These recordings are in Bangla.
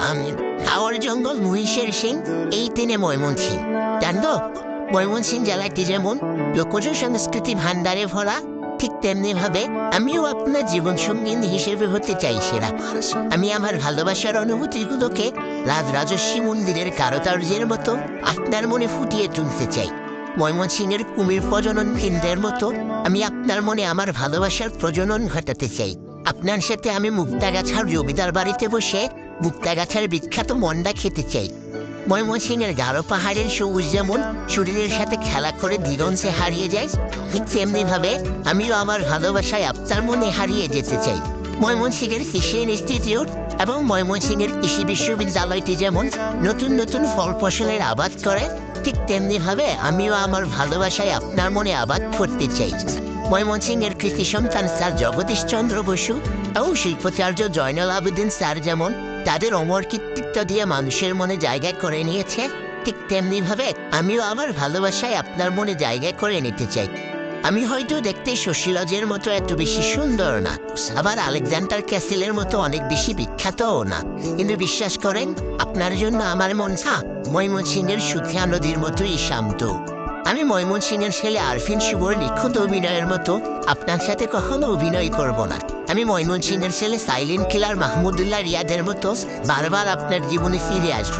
আমি, হাওর জঙ্গল, মহিষের সিং এই তিনে ময়মনসিং জানতো ময়মনসিং জেলাটি যেমন লোকজ সংস্কৃতি ভান্ডারে ভরা, ঠিক তেমনি ভাবে আমিও আপনার জীবন সঙ্গী হিসেবে হতে চাই সেরা। আমি আমার ভালোবাসার অনুভূতিগুলোকে রাজ রাজস্বী মন্দিরের কারুকার্যের মতো আপনার মনে ফুটিয়ে তুলতে চাই। ময়মন ময়মনসিংহের কুমির প্রজনন কেন্দ্রের মতো আমি আপনার মনে আমার ভালোবাসার প্রজনন ঘটাতে চাই। আপনার সাথে আমি মুক্তাগাছার জমিদার বাড়িতে বসে মুক্তাগাছার বিখ্যাত মন্ডা খেতে চাই। ময়মনসিংহের গাঢ় পাহাড়ের সবুজ যেমন, শরীরের সাথে খেলা করে দিগন্তে হারিয়ে যায়, ঠিক তেমনি ভাবে আমিও আমার ভালোবাসায় আপনার মনে হারিয়ে যেতে চাই। ময়মনসিংহের কৃষি ইনস্টিটিউট এবং ময়মনসিংহের কৃষি বিশ্ববিদ্যালয়টি যেমন নতুন নতুন ফল ফসলের আবাদ করে, ঠিক তেমনি ভাবে আমিও আমার ভালোবাসায় আপনার মনে আবাদ করতে চাই। ময়মনসিংহের কৃষি সন্তান স্যার জগদীশ চন্দ্র বসু এবং শিল্পাচার্য জয়নাল আবেদিন স্যার যেমন তাদের অমর কৃতিত্ব দিয়ে মানুষের মনে জায়গা করে নিয়েছে, ঠিক তেমনি ভাবে আমিও আমার ভালোবাসায় আপনার মনে জায়গা করে নিতে চাই। আমি হয়তো দেখতে শশীলজের মতো এত বেশি সুন্দর না, আবার আলেকজান্ডার ক্যাসেলের মতো অনেক বেশি বিখ্যাতও না। কিন্তু বিশ্বাস করেন, আপনার জন্য আমার মন না ময়মনসিংহের সুখিয়া নদীর মতোই শান্ত। আমি ময়মনসিংহের ছেলে আরফিন শুভর নিখুঁত অভিনয়ের মতো আপনার সাথে কখনো অভিনয় করব না। আমি ময়মনসিংহের ছেলে সাইলেন্ট কিলার মাহমুদুল্লাহ রিয়াদের মতো বারবার আপনার জীবনে ফিরে আসব।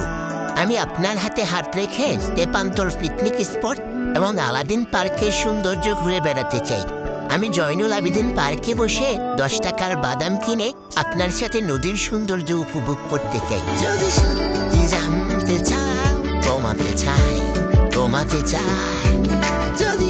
আমি আপনার হাতে হাত রেখে তেপান্তর পিকনিক স্পট এবং আলাদিন পার্কের সৌন্দর্য ঘুরে বেড়াতে চাই। আমি জয়নুল আবিদিন পার্কে বসে দশ টাকার বাদাম কিনে আপনার সাথে নদীর সৌন্দর্য উপভোগ করতে চাই। জানতে চাও, তোমাকে চাই তোমাকে চাই। যদি